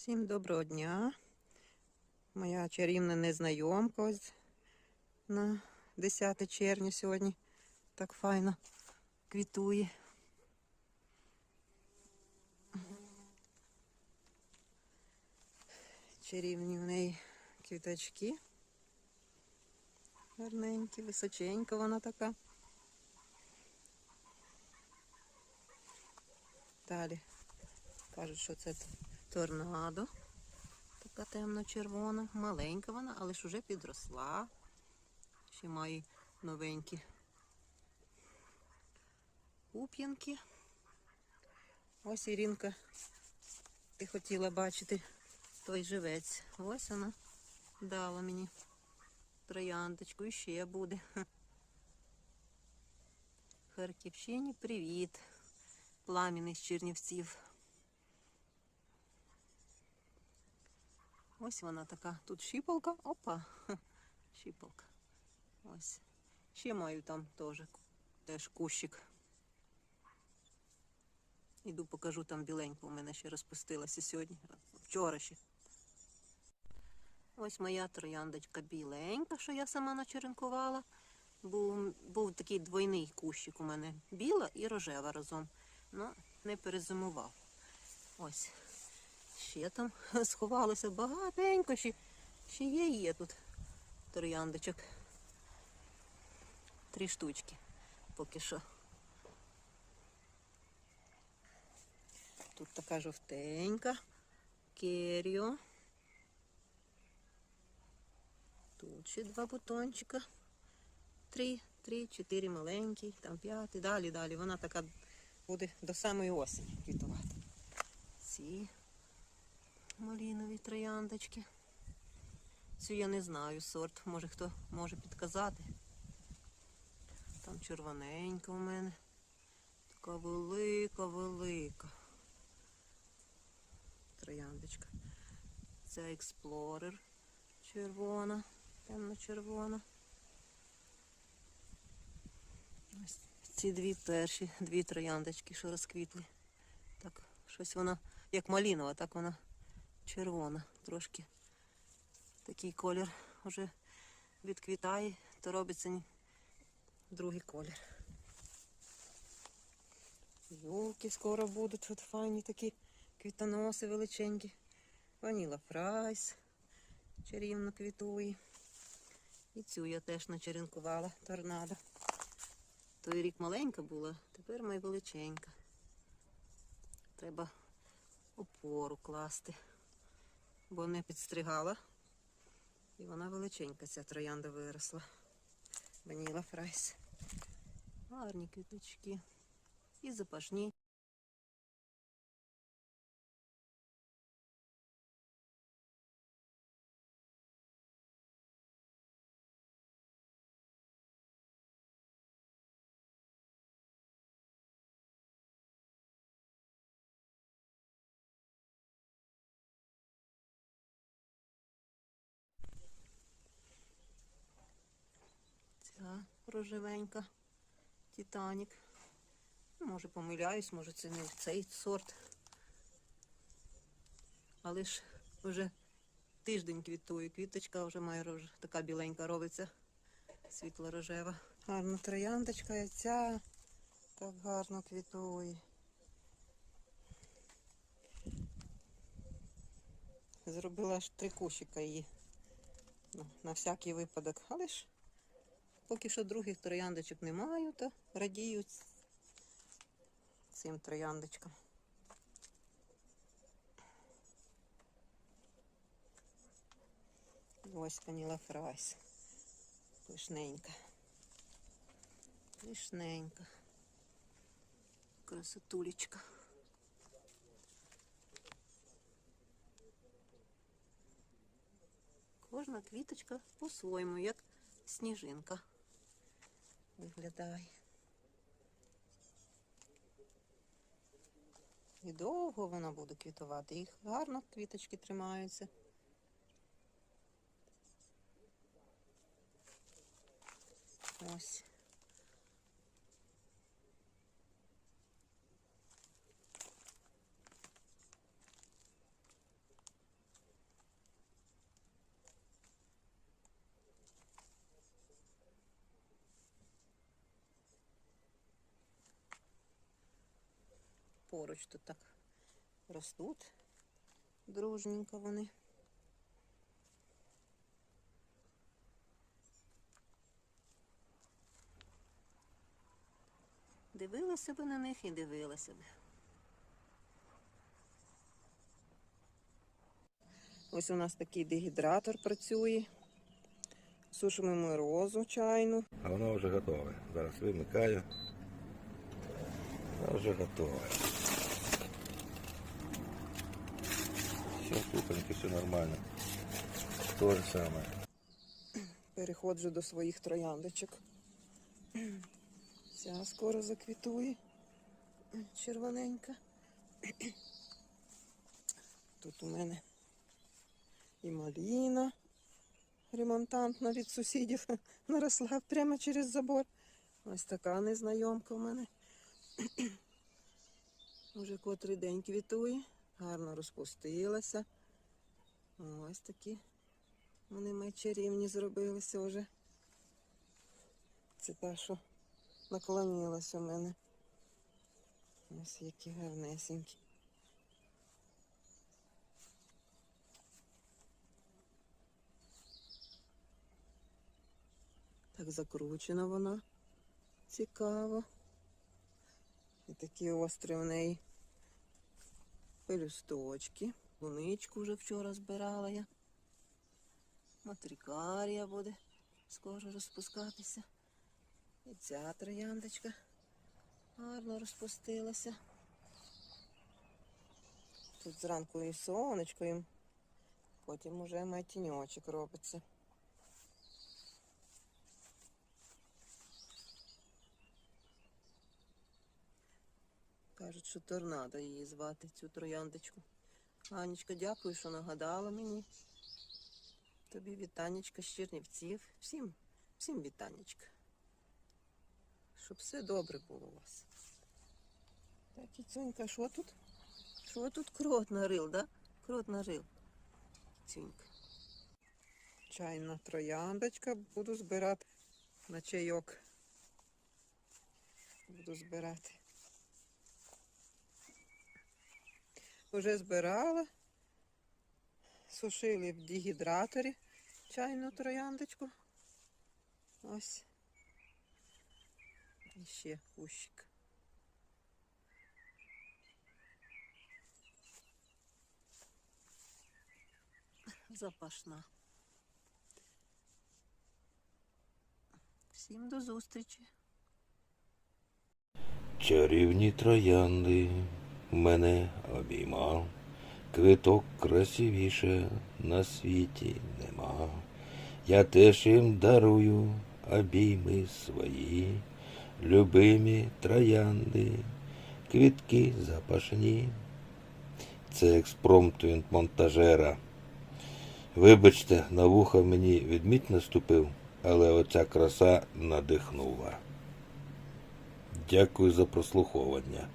Всім доброго дня. Моя чарівна незнайомка на 10 червня сьогодні так файно квітує. Чарівні в неї квіточки. Гарненькі, височенька вона така. Далі кажуть, що це торнадо. Така темно-червона, маленька вона, але ж уже підросла. Ще має новенькі пуп'янки. Ось Іринка, ти хотіла бачити той живець. Ось вона дала мені трояндочку і ще буде. Харківщині привіт. Пламінний з Чернівців. Ось вона така. Тут щіпалка. Опа. Щіпалка. Ось. Ще маю там теж теж кущик. Іду покажу там біленьку. У мене ще розпустилася сьогодні. Вчора ще. Ось моя трояндочка біленька, що я сама начеренкувала. Був, був такий двойний кущик у мене біла і рожева разом. Ну, не перезимував. Ось. Ще там сховалося багатенько, ще, ще є, є тут трояндочок. Три штучки поки що. Тут така жовтенька, керіо. Тут ще два бутончика. Три, три, чотири маленькі, там п'ятий, далі, далі. Вона така буде до самої осені квітувати. Ці малінові трояндочки. Цю я не знаю сорт, може хто може підказати. Там червоненька у мене. Така велика, велика. Трояндочка. Це експлорер червона, темно-червона. Ось ці дві перші, дві трояндочки, що розквітли. Так, щось вона, як малінова, так вона червона. Трошки такий колір вже відквітає, то робиться другий колір. Юлки скоро будуть, от файні такі квітоноси величенькі. Ваніла фрайс чарівно квітує. І цю я теж начеренкувала торнадо. Той рік маленька була, тепер май величенька. Треба опору класти, бо не підстригала. І вона величенька, ця троянда виросла. Ваніла фрайс. Гарні квіточки. І запашні. Рожевенька. Титанік. Може помиляюсь, може це не цей сорт. Але ж вже тиждень квітує. Квіточка вже має рож... така біленька робиться. Світло-рожева. Гарна трояндочка, і ця так гарно квітує. Зробила аж три кущика її. Ну, на всякий випадок. Але ж поки що других трояндочок не маю, то радію цим трояндочкам. Ось ваніла фрайс. Пишненька. Пишненька. Красотулечка. Кожна квіточка по-своєму, як сніжинка виглядає. І довго вона буде квітувати. Їх гарно квіточки тримаються. Ось. Поруч тут так ростуть. Дружненько вони. Дивилася би на них і дивилася би. Ось у нас такий дегідратор працює. Сушимо морозу чайну. А воно вже готове. Зараз вимикаю. Воно вже готове. Все купленьке, все нормально. То же саме. Переходжу до своїх трояндочок. Ця скоро заквітує. Червоненька. Тут у мене і маліна ремонтантна від сусідів наросла прямо через забор. Ось така незнайомка в мене. Уже котрий день квітує, гарно розпустилася. Ось такі вони мої чарівні зробилися вже. Це та, що наклонилась у мене. Ось які гарнесенькі. Так закручена вона. Цікаво. І такі острі в неї пелюсточки. Луничку вже вчора збирала я. Матрикарія буде скоро розпускатися. І ця трояндочка гарно розпустилася. Тут зранку і сонечко, і потім уже майтіньочок робиться. Кажуть, що торнадо її звати, цю трояндочку. Анечка, дякую, що нагадала мені. Тобі вітанечка з Чернівців. Всім, всім вітанечка. Щоб все добре було у вас. Так, Кіцюнька, що тут? Що тут крот нарил, да? Крот нарил. Кіцюнька. Чайна трояндочка. Буду збирати на чайок. Буду збирати. Уже збирала. Сушили в дегідраторі чайну трояндочку. Ось. І ще кущик. Запашна. Всім до зустрічі. Чарівні троянди мене обіймав. Квиток красивіше на світі нема. Я теж їм дарую обійми свої, любимі троянди, квітки запашні. Це експромт від монтажера. Вибачте, на вуха мені відмідь наступив, але оця краса надихнула. Дякую за прослуховування.